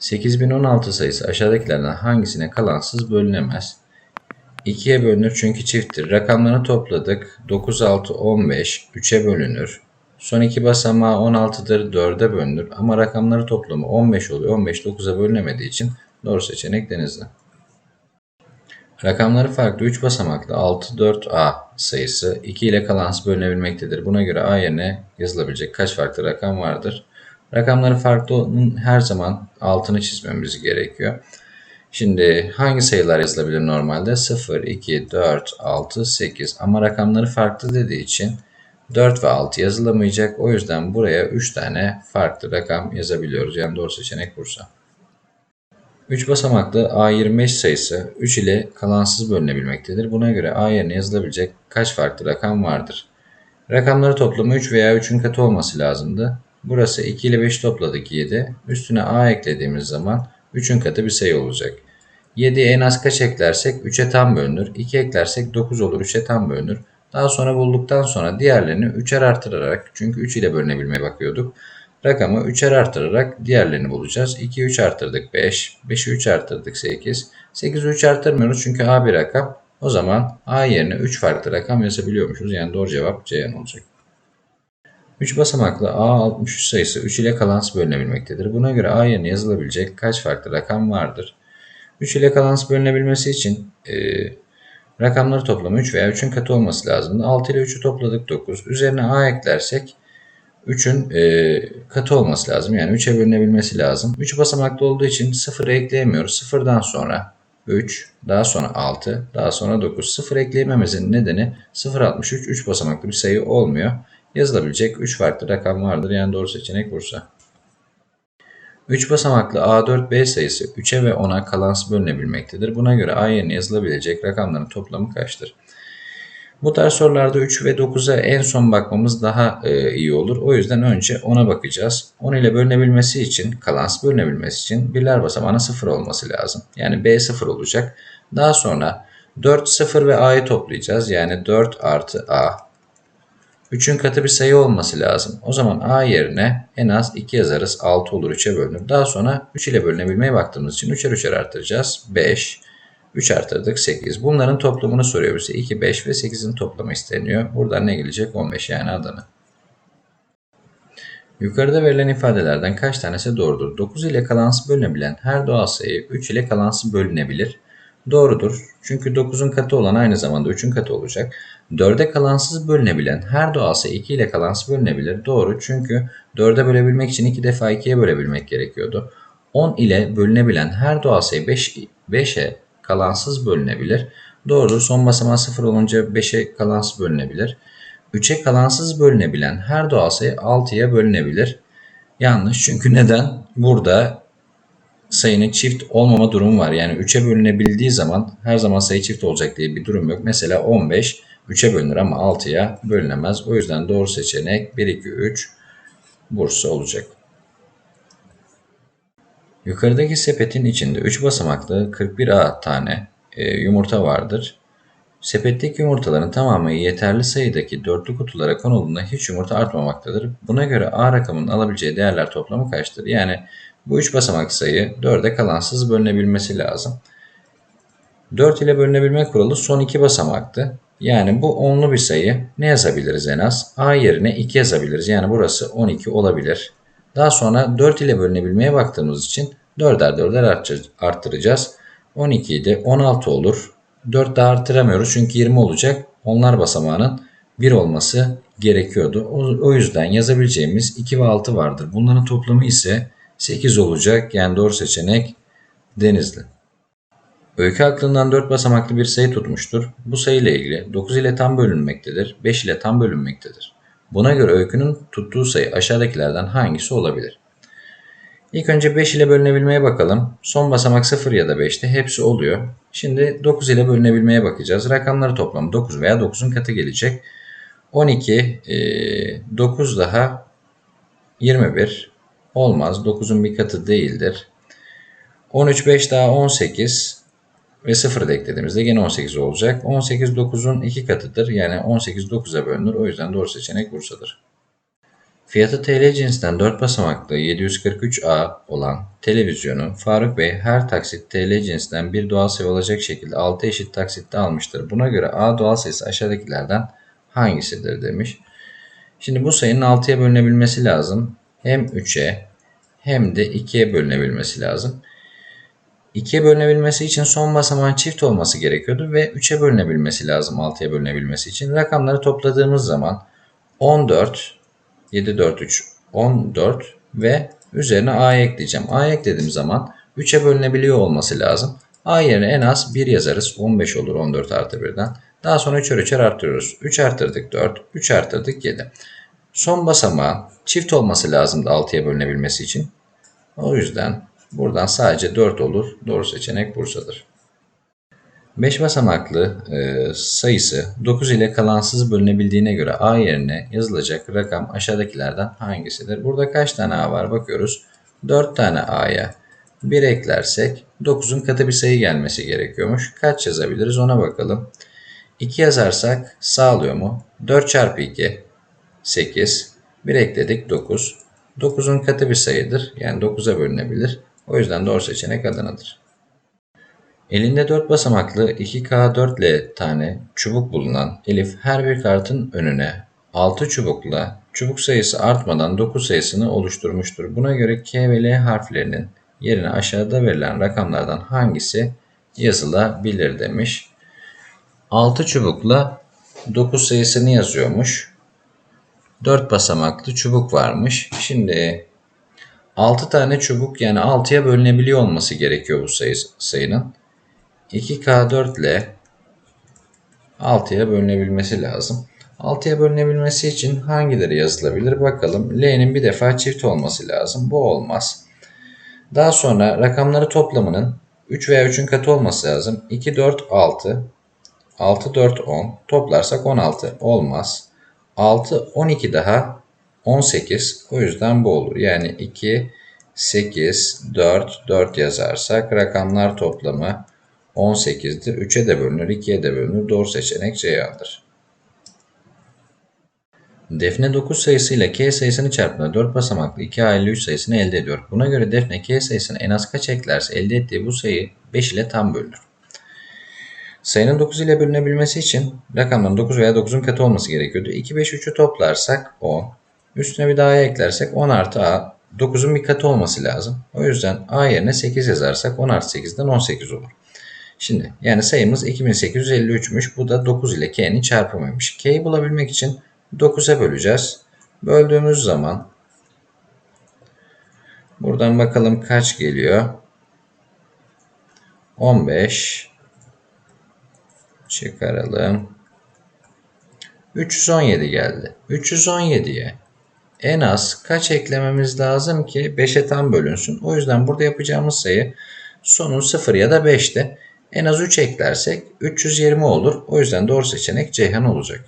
8016 sayısı aşağıdakilerden hangisine kalansız bölünemez? 2'ye bölünür çünkü çifttir. Rakamlarını topladık. 9, 6, 15, 3'e bölünür. Son iki basamağı 16'dır, 4'e bölünür. Ama rakamları toplamı 15 oluyor. 15, 9'a bölünemediği için doğru seçenek denizli. Rakamları farklı 3 basamaklı 6, 4A sayısı 2 ile kalansız bölünebilmektedir. Buna göre A yerine yazılabilecek kaç farklı rakam vardır? Rakamları farklı her zaman altını çizmemiz gerekiyor. Şimdi hangi sayılar yazılabilir normalde? 0, 2, 4, 6, 8 ama rakamları farklı dediği için 4 ve 6 yazılamayacak. O yüzden buraya 3 tane farklı rakam yazabiliyoruz. Yani doğru seçenek Bursa. 3 basamaklı A25 sayısı 3 ile kalansız bölünebilmektedir. Buna göre A yerine yazılabilecek kaç farklı rakam vardır? Rakamları toplamı 3 veya 3'ün katı olması lazımdı. Burası 2 ile 5 topladık 7. Üstüne A eklediğimiz zaman 3'ün katı bir sayı olacak. 7'ye en az kaç eklersek 3'e tam bölünür. 2 eklersek 9 olur 3'e tam bölünür. Daha sonra bulduktan sonra diğerlerini 3'er artırarak çünkü 3 ile bölünebilmeye bakıyorduk. Rakamı 3'er artırarak diğerlerini bulacağız. 2'yi 3 artırdık 5. 5'i 3 artırdık 8. 8'i 3 artırmıyoruz çünkü A bir rakam. O zaman A yerine 3 farklı rakam yazabiliyormuşuz. Yani doğru cevap Ceyhan olacak. 3 basamaklı A63 sayısı 3 ile kalansız bölünebilmektedir. Buna göre A yerine yazılabilecek kaç farklı rakam vardır? 3 ile kalansız bölünebilmesi için e, rakamları toplamı 3 veya 3'ün katı olması lazımdı. 6 ile 3'ü topladık 9. Üzerine A eklersek 3'ün e, katı olması lazım. Yani 3'e bölünebilmesi lazım. 3 basamaklı olduğu için 0'ı ekleyemiyoruz. 0'dan sonra 3, daha sonra 6, daha sonra 9. 0 ekleyememizin nedeni 0.63 3 basamaklı bir sayı olmuyor. Yazılabilecek 3 farklı rakam vardır. Yani doğru seçenek Bursa. 3 basamaklı A4B sayısı 3'e ve 10'a kalansız bölünebilmektedir. Buna göre A yerine yazılabilecek rakamların toplamı kaçtır? Bu tarz sorularda 3 ve 9'a en son bakmamız daha e, iyi olur. O yüzden önce 10'a bakacağız. 10 ile bölünebilmesi için, kalansız bölünebilmesi için birler basamağına 0 olması lazım. Yani B 0 olacak. Daha sonra 4, 0 ve A'yı toplayacağız. Yani 4 artı A. 3'ün katı bir sayı olması lazım. O zaman A yerine en az 2 yazarız. 6 olur 3'e bölünür. Daha sonra 3 ile bölünebilmeye baktığımız için 3'er 3'er artıracağız. 5. 3 artırdık 8. Bunların toplamını soruyor bize. 2, 5 ve 8'in toplamı isteniyor. Buradan ne gelecek? 15 yani Adana. Yukarıda verilen ifadelerden kaç tanesi doğrudur? 9 ile kalansız bölünebilen her doğal sayı 3 ile kalansız bölünebilir. Doğrudur. Çünkü 9'un katı olan aynı zamanda 3'ün katı olacak. 4'e kalansız bölünebilen her doğal sayı 2 ile kalansız bölünebilir. Doğru çünkü 4'e bölebilmek için 2 defa 2'ye bölebilmek gerekiyordu. 10 ile bölünebilen her doğal sayı 5, 5'e kalansız bölünebilir. Doğrudur. Son basamağı 0 olunca 5'e kalansız bölünebilir. 3'e kalansız bölünebilen her doğal sayı 6'ya bölünebilir. Yanlış. Çünkü neden? Burada sayının çift olmama durumu var. Yani 3'e bölünebildiği zaman her zaman sayı çift olacak diye bir durum yok. Mesela 15 3'e bölünür ama 6'ya bölünemez. O yüzden doğru seçenek 1, 2, 3 Bursa olacak. Yukarıdaki sepetin içinde 3 basamaklı 41A tane e, yumurta vardır. Sepetteki yumurtaların tamamı yeterli sayıdaki dörtlü kutulara konulduğunda hiç yumurta artmamaktadır. Buna göre A rakamının alabileceği değerler toplamı kaçtır? Yani bu 3 basamak sayı 4'e kalansız bölünebilmesi lazım. 4 ile bölünebilme kuralı son 2 basamaktı. Yani bu onlu bir sayı. Ne yazabiliriz en az? A yerine 2 yazabiliriz. Yani burası 12 olabilir. Daha sonra 4 ile bölünebilmeye baktığımız için 4'er 4'er arttıracağız. 12'yi de 16 olur. 4 daha arttıramıyoruz çünkü 20 olacak. Onlar basamağının 1 olması gerekiyordu. O, yüzden yazabileceğimiz 2 ve 6 vardır. Bunların toplamı ise 8 olacak. Yani doğru seçenek Denizli. Öykü aklından 4 basamaklı bir sayı tutmuştur. Bu sayı ile ilgili 9 ile tam bölünmektedir, 5 ile tam bölünmektedir. Buna göre öykünün tuttuğu sayı aşağıdakilerden hangisi olabilir? İlk önce 5 ile bölünebilmeye bakalım. Son basamak 0 ya da 5'te hepsi oluyor. Şimdi 9 ile bölünebilmeye bakacağız. Rakamları toplamı 9 veya 9'un katı gelecek. 12, 9 daha 21 olmaz. 9'un bir katı değildir. 13, 5 daha 18 ve 0 da eklediğimizde yine 18 olacak. 18 9'un 2 katıdır. Yani 18 9'a bölünür. O yüzden doğru seçenek Bursa'dır. Fiyatı TL cinsinden 4 basamaklı 743A olan televizyonu Faruk Bey her taksit TL cinsinden bir doğal sayı olacak şekilde 6 eşit taksitte almıştır. Buna göre A doğal sayısı aşağıdakilerden hangisidir demiş. Şimdi bu sayının 6'ya bölünebilmesi lazım. Hem 3'e hem de 2'ye bölünebilmesi lazım. 2'ye bölünebilmesi için son basamağın çift olması gerekiyordu ve 3'e bölünebilmesi lazım 6'ya bölünebilmesi için. Rakamları topladığımız zaman 14, 7, 4, 3, 14 ve üzerine a'ya ekleyeceğim. a'ya eklediğim zaman 3'e bölünebiliyor olması lazım. a yerine en az 1 yazarız. 15 olur 14 artı 1'den. Daha sonra 3'er 3'er arttırıyoruz. 3 arttırdık 4, 3 arttırdık 7. Son basamağın çift olması lazımdı 6'ya bölünebilmesi için. O yüzden buradan sadece 4 olur. Doğru seçenek Bursa'dır. 5 basamaklı e, sayısı 9 ile kalansız bölünebildiğine göre A yerine yazılacak rakam aşağıdakilerden hangisidir? Burada kaç tane A var bakıyoruz. 4 tane A'ya 1 eklersek 9'un katı bir sayı gelmesi gerekiyormuş. Kaç yazabiliriz ona bakalım. 2 yazarsak sağlıyor mu? 4 çarpı 2 8 1 ekledik 9. 9'un katı bir sayıdır. Yani 9'a bölünebilir. O yüzden doğru seçenek Adana'dır. Elinde 4 basamaklı 2K4L tane çubuk bulunan Elif her bir kartın önüne 6 çubukla çubuk sayısı artmadan 9 sayısını oluşturmuştur. Buna göre K ve L harflerinin yerine aşağıda verilen rakamlardan hangisi yazılabilir demiş. 6 çubukla 9 sayısını yazıyormuş. 4 basamaklı çubuk varmış. Şimdi 6 tane çubuk yani 6'ya bölünebiliyor olması gerekiyor bu sayı, sayının. 2K4 ile 6'ya bölünebilmesi lazım. 6'ya bölünebilmesi için hangileri yazılabilir bakalım. L'nin bir defa çift olması lazım. Bu olmaz. Daha sonra rakamları toplamının 3 veya 3'ün katı olması lazım. 2, 4, 6. 6, 4, 10. Toplarsak 16. Olmaz. 6, 12 daha 18. O yüzden bu olur. Yani 2, 8, 4, 4 yazarsak rakamlar toplamı 18'dir. 3'e de bölünür, 2'ye de bölünür. Doğru seçenek Ceyhan'dır. Defne 9 sayısıyla K sayısını çarptığında 4 basamaklı 2A53 sayısını elde ediyor. Buna göre Defne K sayısını en az kaç eklerse elde ettiği bu sayı 5 ile tam bölünür. Sayının 9 ile bölünebilmesi için rakamların 9 veya 9'un katı olması gerekiyordu. 2, 5, 3'ü toplarsak 10. Üstüne bir daha eklersek 10 artı A. 9'un bir katı olması lazım. O yüzden A yerine 8 yazarsak 10 artı 8'den 18 olur. Şimdi yani sayımız 2853'müş. Bu da 9 ile K'nin çarpımıymış. K'yi bulabilmek için 9'a böleceğiz. Böldüğümüz zaman buradan bakalım kaç geliyor. 15 çıkaralım. 317 geldi. 317'ye en az kaç eklememiz lazım ki 5'e tam bölünsün. O yüzden burada yapacağımız sayı sonun 0 ya da 5'te. En az 3 eklersek 320 olur. O yüzden doğru seçenek Ceyhan olacak.